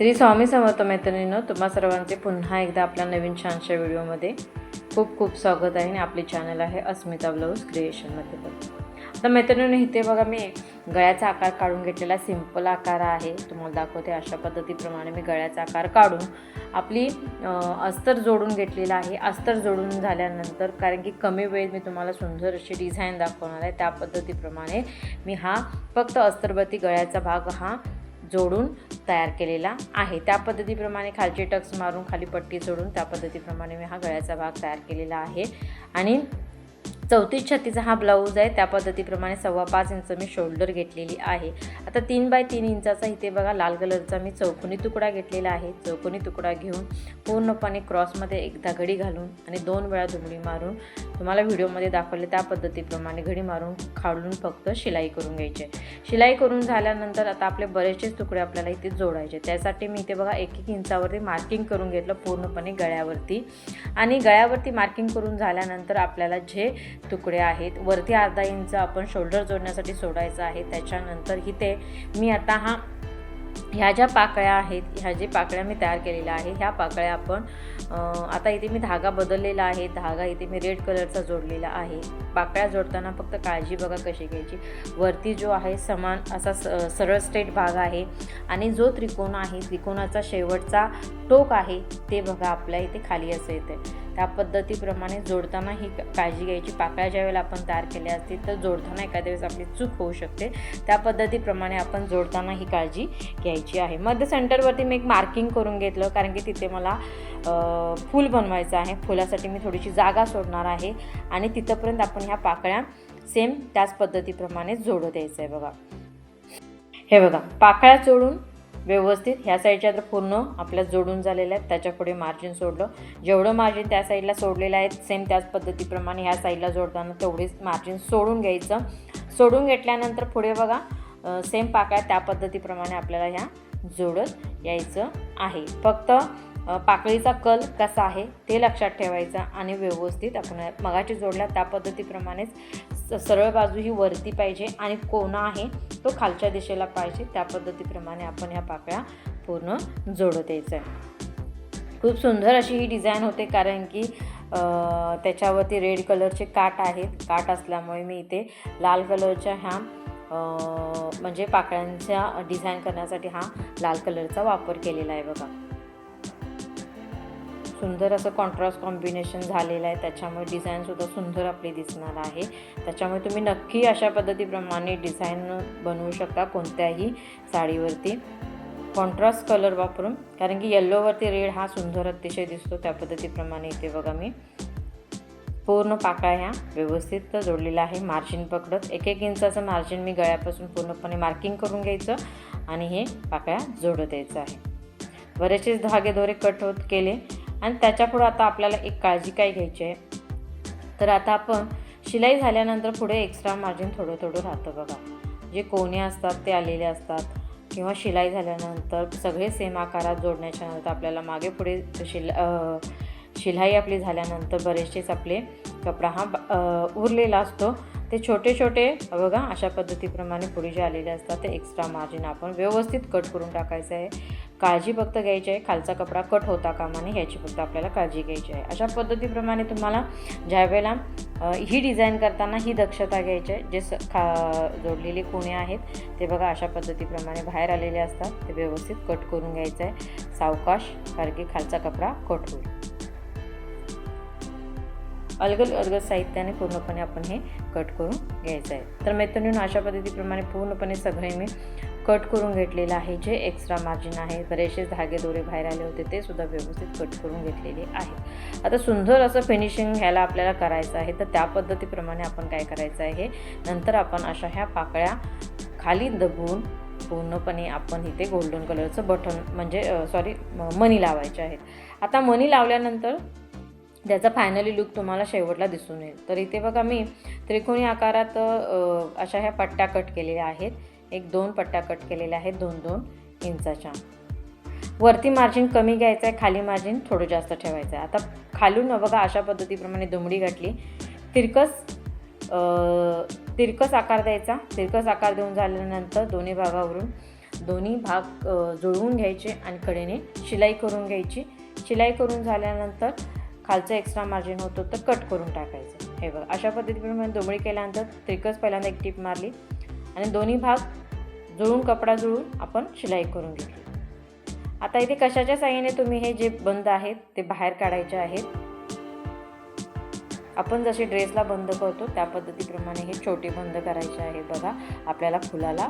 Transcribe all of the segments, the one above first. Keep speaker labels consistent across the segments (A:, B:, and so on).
A: श्री स्वामी समर्थ मैत्रिणीनं तुम्हा सर्वांचे पुन्हा एकदा आपल्या नवीन छानशा व्हिडिओमध्ये खूप खूप स्वागत आहे आणि आपले चॅनल आहे अस्मिता ब्लाऊज क्रिएशनमध्ये पण. तर मैत्रिणीनं इथे बघा मी गळ्याचा आकार काढून घेतलेला सिंपल आकार आहे. तुम्हाला दाखवते अशा पद्धतीप्रमाणे मी गळ्याचा आकार काढून आपली अस्तर जोडून घेतलेला आहे. अस्तर जोडून झाल्यानंतर कारण की कमी वेळेत मी तुम्हाला सुंदर अशी डिझाईन दाखवणार आहे. त्या पद्धतीप्रमाणे मी हा फक्त अस्तरबती गळ्याचा भाग हा जोडून तयार केलेला आहे. त्या पद्धतीप्रमाणे खालचे टक्स मारून खाली पट्टी जोडून त्या पद्धतीप्रमाणे मी हा गळ्याचा भाग तयार केलेला आहे. आणि चौतीस छत्तीचा हा ब्लाऊज आहे. त्या पद्धतीप्रमाणे सव्वा पाच इंच मी शोल्डर घेतलेली आहे. आता तीन बाय तीन इंचाचा इथे बघा लाल कलरचा मी चौकोनी तुकडा घेतलेला आहे. चौकोनी तुकडा घेऊन पूर्णपणे क्रॉसमध्ये एकदा घडी घालून आणि दोन वेळा दुमडी मारून तुम्हाला व्हिडिओमध्ये दाखवले त्या पद्धतीप्रमाणे घडी मारून खालून फक्त शिलाई करून घ्यायची. शिलाई करून झाल्यानंतर आता आपले बरेचसेच तुकडे आपल्याला इथे जोडायचे. त्यासाठी मी इथे बघा एक एक इंचावरती मार्किंग करून घेतलं पूर्णपणे गळ्यावरती. आणि गळ्यावरती मार्किंग करून झाल्यानंतर आपल्याला जे तुकडे आहेत. वरती अर्धा इंच आपण शोल्डर जोडण्यासाठी सोडायचं आहे. त्याच्यानंतर इथे मी आता हा ह्या ज्या पाकळ्या आहेत ह्या जे पाकळ्या मी तयार केलेल्या आहे ह्या पाकळ्या आपण आता इथे मी धागा बदललेला आहे. धागा इथे मी रेड कलरचा जोडलेला आहे. पाकळ्या जोडताना फक्त काळजी बघा कशी घ्यायची. वरती जो आहे समान असा स सरळ स्ट्रेट भाग आहे. आणि जो त्रिकोण आहे त्रिकोणाचा शेवटचा टोक आहे ते बघा आपल्या इथे खाली असं येते त्या पद्धतीप्रमाणे जोडताना ही काळजी घ्यायची. पाकळ्या ज्या वेळेला आपण तयार केल्या असतील तर जोडताना एखाद्या वेळेस आपली चूक होऊ शकते. त्या पद्धतीप्रमाणे आपण जोडताना ही काळजी घ्यायची आहे. मध्य सेंटरवरती मी एक मार्किंग करून घेतलं कारण की तिथे मला फूल बनवायचं आहे. फुलासाठी मी थोडीशी जागा सोडणार आहे आणि तिथंपर्यंत आपण ह्या पाकळ्या सेम त्याच पद्धतीप्रमाणे जोडत द्यायचं आहे बघा. हे बघा पाकळ्या जोडून व्यवस्थित. ह्या साईडच्या तर पूर्ण आपल्या जोडून झालेल्या आहेत. त्याच्या पुढे मार्जिन सोडलं. जेवढं मार्जिन त्या साईडला सोडलेलं आहे सेम त्याच पद्धतीप्रमाणे ह्या साईडला जोडताना तेवढीच मार्जिन सोडून घ्यायचं. सोडून घेतल्यानंतर पुढे बघा सेम पाकळ्या त्या पद्धतीप्रमाणे आपल्याला ह्या जोडत यायचं आहे. फक्त पाकळीचा कल कसा आहे ते लक्षात ठेवायचा आणि व्यवस्थित आपण मगाची जोडल्या त्या पद्धतीप्रमाणेच सरळ बाजू ही वरती पाहिजे आणि कोणा आहे तो खालच्या दिशेला पाहिजे. त्या पद्धतीप्रमाणे आपण ह्या पाकळ्या पूर्ण जोडत यायचं आहे खूप सुंदर अशी ही डिझाईन होते कारण की त्याच्यावरती रेड कलरचे काट आहेत. काट असल्यामुळे मी इथे लाल कलरच्या ह्या म्हणजे पाकळ्यांच्या डिझाईन करण्यासाठी हा लाल कलरचा वापर केलेला आहे बघा. सुंदर असं कॉन्ट्रास्ट कॉम्बिनेशन झालेलं आहे. त्याच्यामुळे डिझाईनसुद्धा सुंदर आपली दिसणार आहे. त्याच्यामुळे तुम्ही नक्की अशा पद्धतीप्रमाणे डिझाईन बनवू शकता कोणत्याही साडीवरती. कॉन्ट्रास्ट कलर वापरून कारण की येल्लोवरती रेड हा सुंदर अतिशय दिसतो त्या पद्धतीप्रमाणे इथे बघा मी. पूर्ण पाकळ्या ह्या व्यवस्थित जोडलेला आहे. मार्जिन पकडत. एक एक इंचाचं मार्जिन मी गळ्यापासून पूर्णपणे मार्किंग करून घ्यायचं आणि हे पाकळ्या जोडत यायचं आहे. बरेचसेच धागे दोरे कट होत केले आणि त्याच्यापुढं आता आपल्याला एक काळजी काय घ्यायची आहे? तर आता आपण शिलाई झाल्यानंतर पुढे एक्स्ट्रा मार्जिन थोडं थोडं राहतं बघा. जे कोणे असतात ते आलेले असतात. किंवा शिलाई झाल्यानंतर सगळे सेम आकारात जोडण्याच्या नंतर आपल्याला मागे पुढे शिला शिलाई आपली झाल्यानंतर बरेचसेच आपले कपडा हा उरलेला असतो. ते छोटे छोटे बघा अशा पद्धतीप्रमाणे पुढे जे आलेले असतात ते एक्स्ट्रा मार्जिन आपण व्यवस्थित कट करून टाकायचं आहे. काळजी फक्त घ्यायची आहे खालचा कपडा कट होता कामा नये ह्याची फक्त आपल्याला काळजी घ्यायची आहे. अशा पद्धतीप्रमाणे तुम्हाला ज्यावेळेला ही डिझाईन करताना ही दक्षता घ्यायची आहे जे स खा जोडलेले कोणे आहेत ते बघा अशा पद्धतीप्रमाणे बाहेर आलेले असतात ते व्यवस्थित कट करून घ्यायचं आहे. सावकाश कारण की खालचा कपडा कट होईल. अलगद अलगद साहित्याने पूर्णपणे आपण हे कट करून घ्यायचं आहे. तर मैत्रिणीहून अशा पद्धतीप्रमाणे पूर्णपणे सगळे मी कट करून घेतलेलं आहे. जे एक्स्ट्रा मार्जिन आहे बरेचसे धागे दोरे बाहेर आले होते ते सुद्धा व्यवस्थित कट करून घेतलेले आहे. आता सुंदर असं फिनिशिंग ह्याला आपल्याला करायचं आहे तर त्या पद्धतीप्रमाणे आपण काय करायचं आहे? नंतर आपण अशा ह्या पाकळ्या खाली दबवून पूर्णपणे आपण इथे गोल्डन कलरचं बटन म्हणजे सॉरी मनी लावायचे आहेत. आता मनी लावल्यानंतर त्याचा फायनली लुक तुम्हाला शेवटला दिसून येईल. तर इथे बघा मी त्रिकोणी आकारात अशा ह्या पट्ट्या कट केलेल्या आहेत. एक दोन पट्ट्या कट केलेल्या आहेत दोन दोन इंचाच्या. वरती मार्जिन कमी घ्यायचं आहे खाली मार्जिन थोडं जास्त ठेवायचं आहे आता खालून बघा अशा पद्धतीप्रमाणे दुमडी घातली. तिरकस तिरकस आकार द्यायचा. तिरकस आकार देऊन झाल्यानंतर दोन्ही भागावरून दोन्ही भाग जुळवून घ्यायचे आणि कडेने शिलाई करून घ्यायची. शिलाई करून झाल्यानंतर खालचं एक्स्ट्रा मार्जिन होतं तर कट करून टाकायचं. हे बघा अशा पद्धतीप्रमाणे दोबळी केल्यानंतर त्रिकच पहिल्यांदा एक टीप मारली. आणि दोन्ही भाग जुळून कपडा जुळून आपण शिलाई करून घेतली. आता इथे कशाच्या साह्याने तुम्ही हे जे बंद आहेत ते बाहेर काढायचे आहेत? आपण जसे ड्रेसला बंद करतो त्या पद्धतीप्रमाणे हे छोटे बंद करायचे आहे बघा आपल्याला फुलाला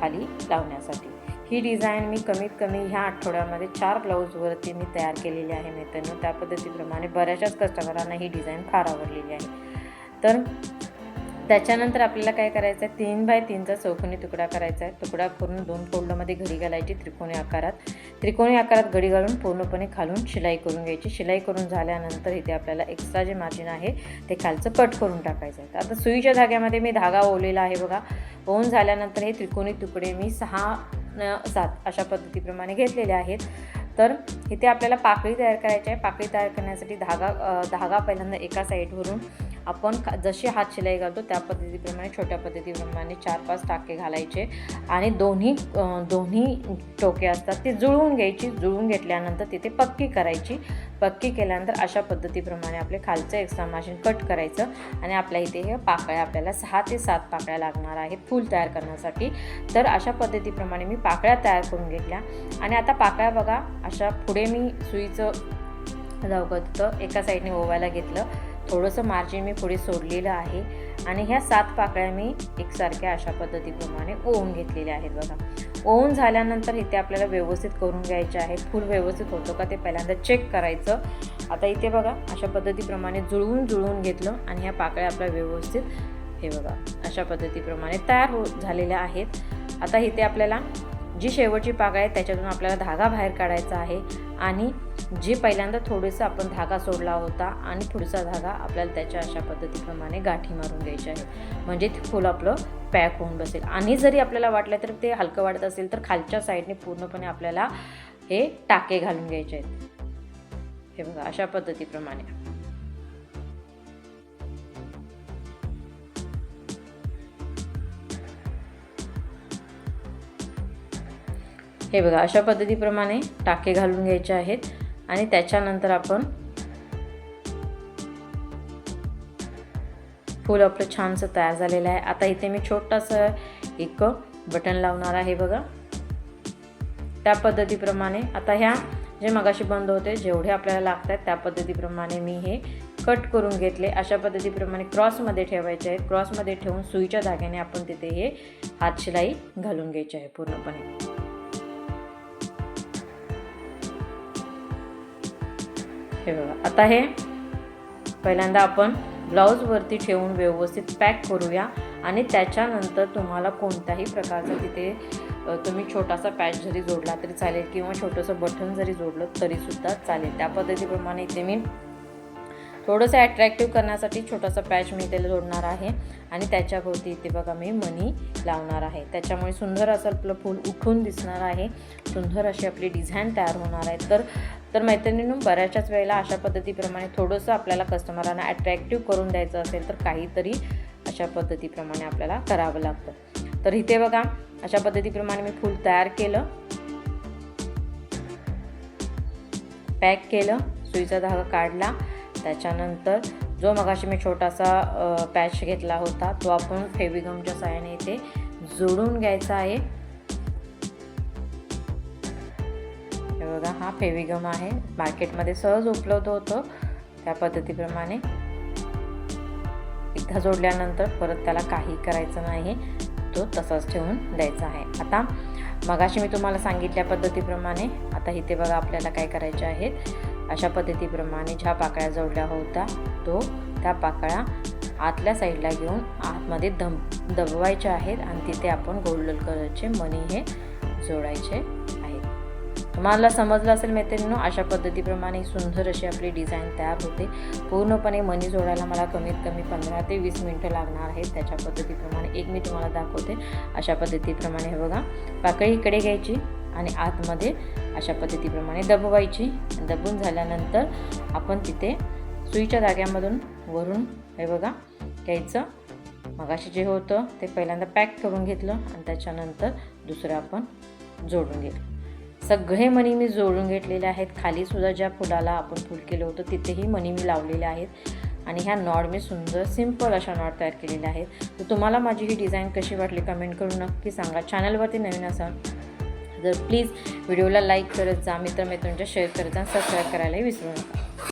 A: खाली लावण्यासाठी. ही डिझाईन मी कमीत कमी ह्या आठवड्यामध्ये चार ब्लाऊजवरती मी तयार केलेली आहे मित्रांनो. त्या पद्धतीप्रमाणे बऱ्याचशाच कस्टमरांना ही डिझाईन फार आवडलेली आहे. तर त्याच्यानंतर आपल्याला काय करायचं आहे तीन बाय तीनचा चौकोनी तुकडा करायचा आहे तुकडा करून दोन फोल्डमध्ये घडी घालायची त्रिकोणी आकारात. त्रिकोणी आकारात घडी घालून पूर्णपणे खालून शिलाई करून घ्यायची. शिलाई करून झाल्यानंतर इथे आपल्याला एक्स्ट्रा जे मार्जिन आहे ते खालचं कट करून टाकायचं आहे तर आता सुईच्या धाग्यामध्ये मी धागा ओवलेला आहे बघा. ओवून झाल्यानंतर हे त्रिकोणी तुकडे मी सहा न सात अशा पद्धतीप्रमाणे घेतलेले आहेत. तर इथे आपल्याला पाकळी तयार करायची आहे. पाकळी तयार करण्यासाठी धागा धागा पहिल्यांदा एका साईडवरून आपण खा जशी हात शिलाई घालतो त्या पद्धतीप्रमाणे छोट्या पद्धतीप्रमाणे चार पाच टाके घालायचे आणि दोन्ही दोन्ही टोके असतात ते जुळवून घ्यायची. जुळवून घेतल्यानंतर तिथे पक्की करायची. पक्की केल्यानंतर अशा पद्धतीप्रमाणे आपले खालचं एक्स्ट्रा मार्जिन कट करायचं आणि आपल्या इथे हे पाकळ्या आपल्याला सहा ते सात पाकळ्या लागणार आहेत फूल तयार करण्यासाठी. तर अशा पद्धतीप्रमाणे मी पाकळ्या तयार करून घेतल्या. आणि आता पाकळ्या बघा अशा पुढे मी सुईचं जावकत होतं एका साईडने ओवायला घेतलं. थोडंसं मार्जिन मी पुढे सोडलेलं आहे. आणि ह्या सात पाकळ्या मी एकसारख्या अशा पद्धतीप्रमाणे ओवून घेतलेल्या आहेत बघा. ओवून झाल्यानंतर इथे आपल्याला व्यवस्थित करून घ्यायचे आहे. फुल व्यवस्थित होतं का ते पहिल्यांदा चेक करायचं. आता इथे बघा अशा पद्धतीप्रमाणे जुळवून जुळवून घेतलं आणि ह्या पाकळ्या आपल्या व्यवस्थित हे बघा अशा पद्धतीप्रमाणे तयार हो झालेल्या आहेत. आता इथे आपल्याला जी शेवटची पाग आहे त्याच्यातून आपल्याला धागा बाहेर काढायचा आहे. आणि जे पहिल्यांदा थोडंसं आपण धागा सोडला होता आणि थोडासा धागा आपल्याला त्याच्या अशा पद्धतीप्रमाणे गाठी मारून घ्यायची आहे. म्हणजे ते फुल आपलं पॅक होऊन बसेल. आणि जरी आपल्याला वाटलं तर ते हलकं वाटत असेल तर खालच्या साईडने पूर्णपणे आपल्याला हे टाके घालून घ्यायचे आहेत. हे बघा अशा पद्धतीप्रमाणे. हे बघा अशा पद्धतीप्रमाणे टाके घालून घ्यायचे आहेत आणि त्याच्यानंतर आपण फूल आपलं छानसं तयार झालेलं आहे. आता इथे मी छोटासा एक बटन लावणार आहे बघा. त्या पद्धतीप्रमाणे आता ह्या जे मगाशी बंद होते जेवढे आपल्याला लागत आहेत त्या पद्धतीप्रमाणे मी हे कट करून घेतले. अशा पद्धतीप्रमाणे क्रॉसमध्ये ठेवायचे आहे क्रॉसमध्ये ठेवून सुईच्या धाग्याने आपण तिथे हे हात शिलाई घालून घ्यायची आहे पूर्णपणे. हे बघा. आता हे पहिल्यांदा आपण ब्लाऊजवरती ठेवून व्यवस्थित पॅक करूया आणि त्याच्यानंतर तुम्हाला कोणत्याही प्रकारचा तिथे तुम्ही छोटासा पॅच जरी जोडला तरी चालेल किंवा छोटंसं बटन जरी जोडलं तरीसुद्धा चालेल. त्या पद्धतीप्रमाणे इथे मी थोडंसं ॲट्रॅक्टिव्ह करण्यासाठी छोटासा पॅच मी त्याला जोडणार आहे. आणि त्याच्याभोवती इथे बघा मी मनी लावणार आहे. त्याच्यामुळे सुंदर असं आपलं फूल उठून दिसणार आहे. सुंदर अशी आपली डिझाईन तयार होणार आहे. तर तर मैत्रिणींनो बऱ्याचशाच वेळेला अशा पद्धतीप्रमाणे थोडंसं आपल्याला कस्टमरांना ॲट्रॅक्टिव्ह करून द्यायचं असेल तर काहीतरी अशा पद्धतीप्रमाणे आपल्याला करावं लागतं. तर इथे बघा अशा पद्धतीप्रमाणे मी फूल तयार केलं. पॅक केलं. सुईचा धागा काढला. त्याच्यानंतर जो मगाशी मी छोटासा पॅच घेतला होता तो आपण फेविगमच्या साह्याने इथे जोडून घ्यायचा आहे. हे बघा हा फेविगम आहे. मार्केटमध्ये सहज उपलब्ध होतो त्या पद्धतीप्रमाणे. एकदा जोडल्यानंतर परत त्याला काही करायचं नाही. तो तसाच ठेवून द्यायचा आहे. आता मगाशी मी तुम्हाला सांगितल्या पद्धतीप्रमाणे आता इथे बघा आपल्याला काय करायचे आहेत. अशा पद्धतीप्रमाणे ज्या पाकळ्या जोडल्या होत्या तो त्या पाकळ्या आतल्या साईडला घेऊन आतमध्ये दम दबवायच्या आहेत आणि तिथे आपण गोल्डन कलरचे मनी हे जोडायचे आहेत. तुम्हाला समजलं असेल मैत्रिणींनो अशा पद्धतीप्रमाणे सुंदर अशी आपली डिझाईन तयार होते. पूर्णपणे मनी जोडायला मला कमीत कमी पंधरा ते वीस मिनटं लागणार आहेत. त्याच्या पद्धतीप्रमाणे एक मी तुम्हाला दाखवते. अशा पद्धतीप्रमाणे हे बघा. पाकळी इकडे घ्यायची. आणि आतमध्ये अशा पद्धतीप्रमाणे दबवायची. दबून झाल्यानंतर आपण तिथे सुईच्या धाग्यामधून वरून हे बघा घ्यायचं. मगाशी जे होतं ते पहिल्यांदा पॅक करून घेतलं आणि त्याच्यानंतर दुसरं आपण जोडून घेतलं. सगळे मणी मी जोडून घेतलेले आहेत. खालीसुद्धा ज्या फुलाला आपण फुल केलं होतं तिथेही मणी मी लावलेले आहेत. आणि ह्या नॉड मी सुंदर सिंपल अशा नॉड तयार केलेल्या आहेत. तर तुम्हाला माझी ही डिझाईन कशी वाटली कमेंट करून नक्की सांगा. चॅनलवरती नवीन असाल तर प्लीज व्हिडिओला लाईक करत जा मित्रमैत्रिणींच्या शेअर करत जा सबस्क्राईब करायलाही विसरू नका.